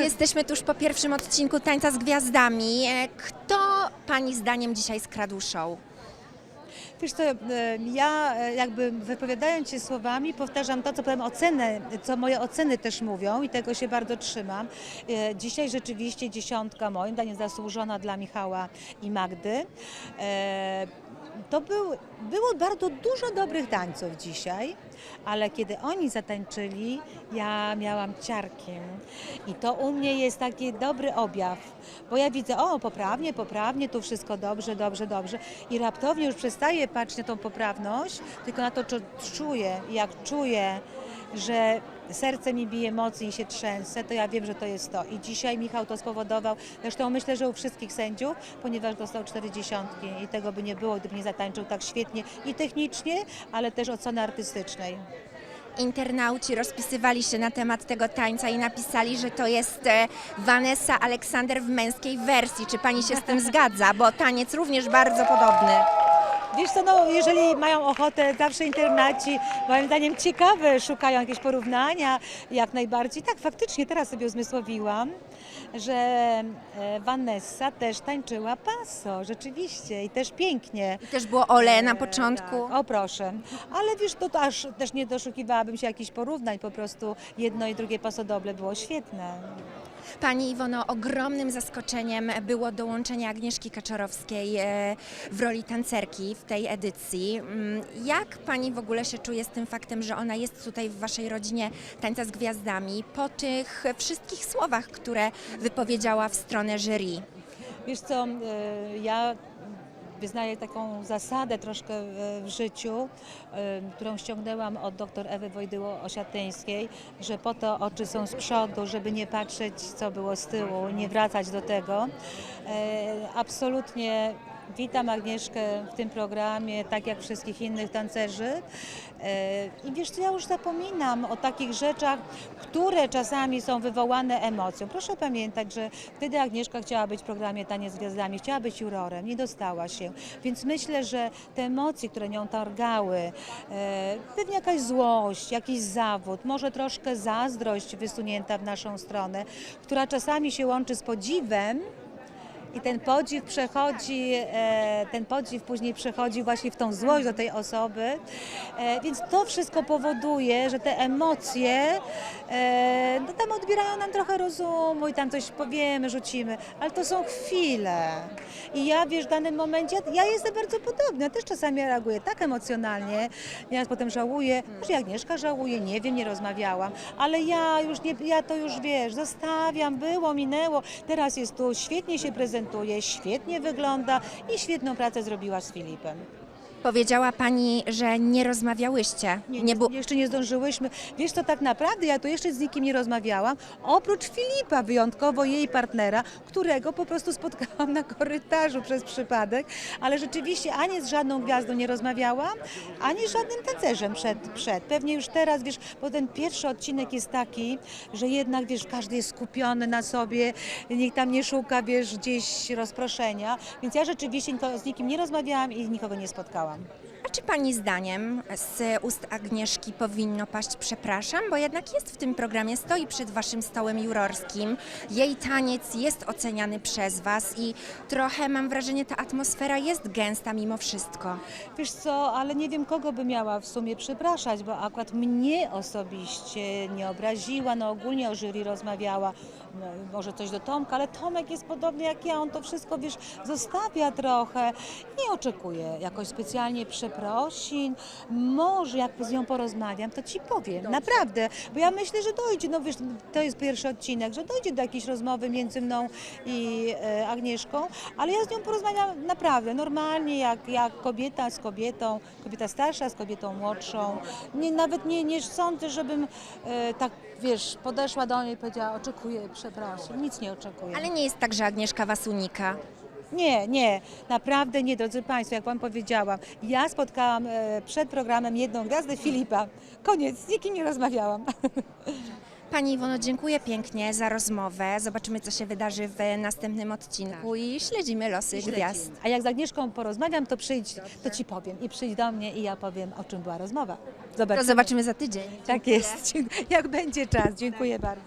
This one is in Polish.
Jesteśmy tuż po pierwszym odcinku Tańca z Gwiazdami. E, Kto Pani zdaniem dzisiaj skradł show? Wiesz co, e, ja e, jakby wypowiadając się słowami powtarzam to, co powiem ocenę, co moje oceny też mówią i tego się bardzo trzymam. Dzisiaj rzeczywiście dziesiątka moim zdaniem zasłużona dla Michała i Magdy. To był, było bardzo dużo dobrych tańców dzisiaj, ale kiedy oni zatańczyli, ja miałam ciarki. I to u mnie jest taki dobry objaw, bo ja widzę, o poprawnie, poprawnie, tu wszystko dobrze, dobrze, dobrze. I raptownie już przestaję patrzeć na tą poprawność, tylko na to, co czuję. Jak czuję, że serce mi bije mocniej i się trzęsę, to ja wiem, że to jest to. I dzisiaj Michał to spowodował, zresztą myślę, że u wszystkich sędziów, ponieważ dostał cztery dziesiątki i tego by nie było, gdyby nie zatańczył tak świetnie i technicznie, ale też oceny artystycznej. Internauci rozpisywali się na temat tego tańca i napisali, że to jest e, Vanessa Aleksander w męskiej wersji. Czy Pani się z tym zgadza? Bo taniec również bardzo podobny. Wiesz co, no, jeżeli mają ochotę, zawsze internaci, moim zdaniem ciekawe, szukają jakieś porównania, jak najbardziej. Tak, faktycznie teraz sobie uzmysłowiłam, że e, Vanessa też tańczyła paso, rzeczywiście, i też pięknie. I też było Ole na E, początku. Tak, o proszę. Ale wiesz, to aż też nie doszukiwałabym się jakichś porównań, po prostu jedno i drugie pasodoble było świetne. Pani Iwono, ogromnym zaskoczeniem było dołączenie Agnieszki Kaczorowskiej e, w roli tancerki w tej edycji. Mm, Jak Pani w ogóle się czuje z tym faktem, że ona jest tutaj w Waszej rodzinie Tańca z Gwiazdami po tych wszystkich słowach, które wypowiedziała w stronę jury? Wiesz co, e, ja wyznaję taką zasadę troszkę w życiu, którą ściągnęłam od dr Ewy Wojdyło-Osiatyńskiej, że po to oczy są z przodu, żeby nie patrzeć, co było z tyłu, nie wracać do tego. E, Absolutnie witam Agnieszkę w tym programie, tak jak wszystkich innych tancerzy. E, I wiesz co, ja już zapominam o takich rzeczach, które czasami są wywołane emocją. Proszę pamiętać, że wtedy Agnieszka chciała być w programie Taniec z Gwiazdami, chciała być jurorem, nie dostała się. Więc myślę, że te emocje, które nią targały, e, pewnie jakaś złość, jakiś zawód, może troszkę zazdrość wysunięta w naszą stronę, która czasami się łączy z podziwem, i ten podziw przechodzi, e, ten podziw później przechodzi właśnie w tą złość do tej osoby. E, więc to wszystko powoduje, że te emocje e, no tam odbierają nam trochę rozumu i tam coś powiemy, rzucimy, ale to są chwile. I ja wiesz, w danym momencie, ja jestem bardzo podobna, też czasami reaguję tak emocjonalnie, nieraz potem żałuję, że Agnieszka żałuje, nie wiem, nie rozmawiałam, ale ja już nie, ja to już wiesz, zostawiam, było, minęło, teraz jest tu, świetnie się prezentuje, świetnie wygląda i świetną pracę zrobiła z Filipem. Powiedziała Pani, że nie rozmawiałyście. Nie, nie, bu- jeszcze nie zdążyłyśmy. Wiesz to tak naprawdę ja tu jeszcze z nikim nie rozmawiałam, oprócz Filipa wyjątkowo, jej partnera, którego po prostu spotkałam na korytarzu przez przypadek, ale rzeczywiście ani z żadną gwiazdą nie rozmawiałam, ani z żadnym tancerzem przed, przed. Pewnie już teraz, wiesz, bo ten pierwszy odcinek jest taki, że jednak, wiesz, każdy jest skupiony na sobie, nikt tam nie szuka, wiesz, gdzieś rozproszenia, więc ja rzeczywiście niko- z nikim nie rozmawiałam i nikogo nie spotkałam. A czy Pani zdaniem z ust Agnieszki powinno paść przepraszam, bo jednak jest w tym programie, stoi przed Waszym stołem jurorskim, jej taniec jest oceniany przez Was i trochę mam wrażenie, ta atmosfera jest gęsta mimo wszystko. Wiesz co, ale nie wiem kogo by miała w sumie przepraszać, bo akurat mnie osobiście nie obraziła, no ogólnie o jury rozmawiała, no, może coś do Tomka, ale Tomek jest podobny jak ja, on to wszystko, wiesz, zostawia trochę. Nie oczekuję jakoś specjalnie przeprosin, może jak z nią porozmawiam, to Ci powiem, naprawdę, bo ja myślę, że dojdzie, no wiesz, to jest pierwszy odcinek, że dojdzie do jakiejś rozmowy między mną i e, Agnieszką, ale ja z nią porozmawiam naprawdę, normalnie, jak, jak kobieta z kobietą, kobieta starsza z kobietą młodszą. Nie, nawet nie, nie sądzę, żebym e, tak, wiesz, podeszła do niej i powiedziała, oczekuję, przepraszam, nic nie oczekuję. Ale nie jest tak, że Agnieszka Was unika. Nie, nie, naprawdę nie, drodzy Państwo, jak Wam powiedziałam, ja spotkałam e, przed programem jedną gwiazdę Filipa. Koniec, z nikim nie rozmawiałam. Pani Iwono, dziękuję pięknie za rozmowę. Zobaczymy, co się wydarzy w następnym odcinku i śledzimy losy gwiazd. A jak z Agnieszką porozmawiam, to przyjdź, to Ci powiem. I przyjdź do mnie i ja powiem, o czym była rozmowa. To Zobaczymy. zobaczymy za tydzień. Tak jest. Jak będzie czas. Dziękuję bardzo.